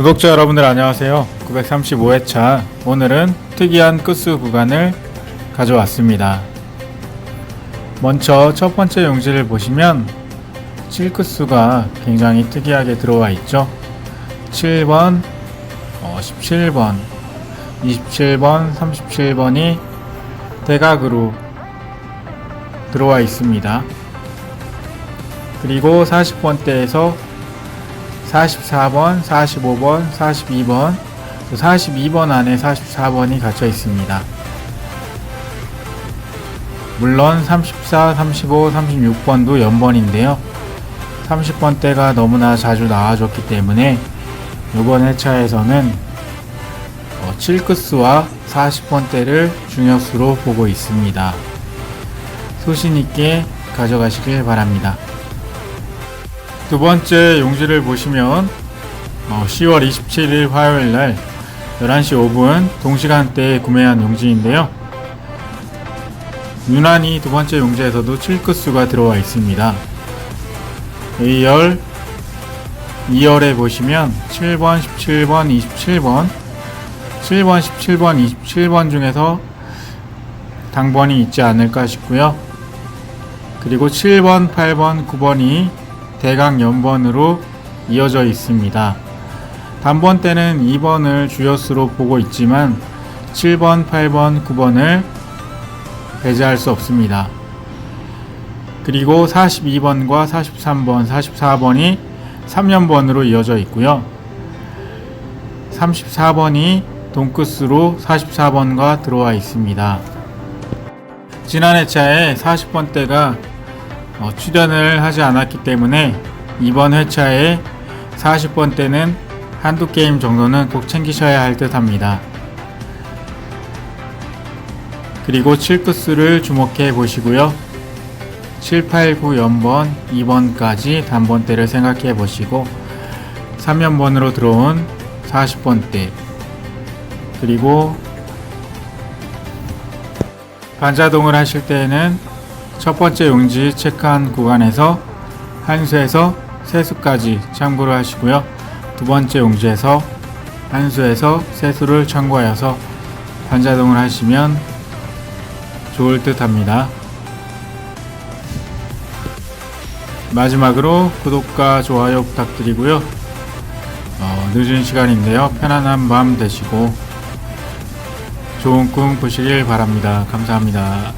구독자 여러분들 안녕하세요. 935회차 오늘은 특이한 끝수 구간을 가져왔습니다. 먼저 첫 번째 용지를 보시면 7끝수가 굉장히 특이하게 들어와 있죠. 7번, 어, 17번, 27번, 37번이 대각으로 들어와 있습니다. 그리고 40번대에서 44번, 45번, 42번, 42번 안에 44번이 갇혀 있습니다. 물론 34, 35, 36번도 연번인데요. 30번대가 너무나 자주 나와줬기 때문에 이번 회차에서는 7끝수와 40번대를 중요수로 보고 있습니다. 소신 있게 가져가시길 바랍니다. 두 번째 용지를 보시면 어, 10월 27일 화요일 날 11시 5분 동시간대에 구매한 용지인데요. 유난히 두 번째 용지에서도 7끝수가 들어와 있습니다. A열 2열에 보시면 7번, 17번, 27번 7번, 17번, 27번 중에서 당번이 있지 않을까 싶고요. 그리고 7번, 8번, 9번이 대강 연번으로 이어져 있습니다. 단번 때는 2번을 주요수로 보고 있지만 7번, 8번, 9번을 배제할 수 없습니다. 그리고 42번과 43번, 44번이 3년번으로 이어져 있고요. 34번이 동끝으로 44번과 들어와 있습니다. 지난 회차에 40번대가 어, 출연을 하지 않았기 때문에 이번 회차에 40번대는 한두 게임 정도는 꼭 챙기셔야 할 듯 합니다. 그리고 7끝수를 주목해 보시고요. 7, 8, 9 연번, 2번까지 단번대를 생각해 보시고 3연번으로 들어온 40번대 그리고 반자동을 하실 때에는 첫 번째 용지 체크한 구간에서 한 수에서 세 수까지 참고를 하시고요. 두 번째 용지에서 한 수에서 세 수를 참고하여서 반자동을 하시면 좋을 듯 합니다. 마지막으로 구독과 좋아요 부탁드리고요. 어, 늦은 시간인데요. 편안한 밤 되시고 좋은 꿈 꾸시길 바랍니다. 감사합니다.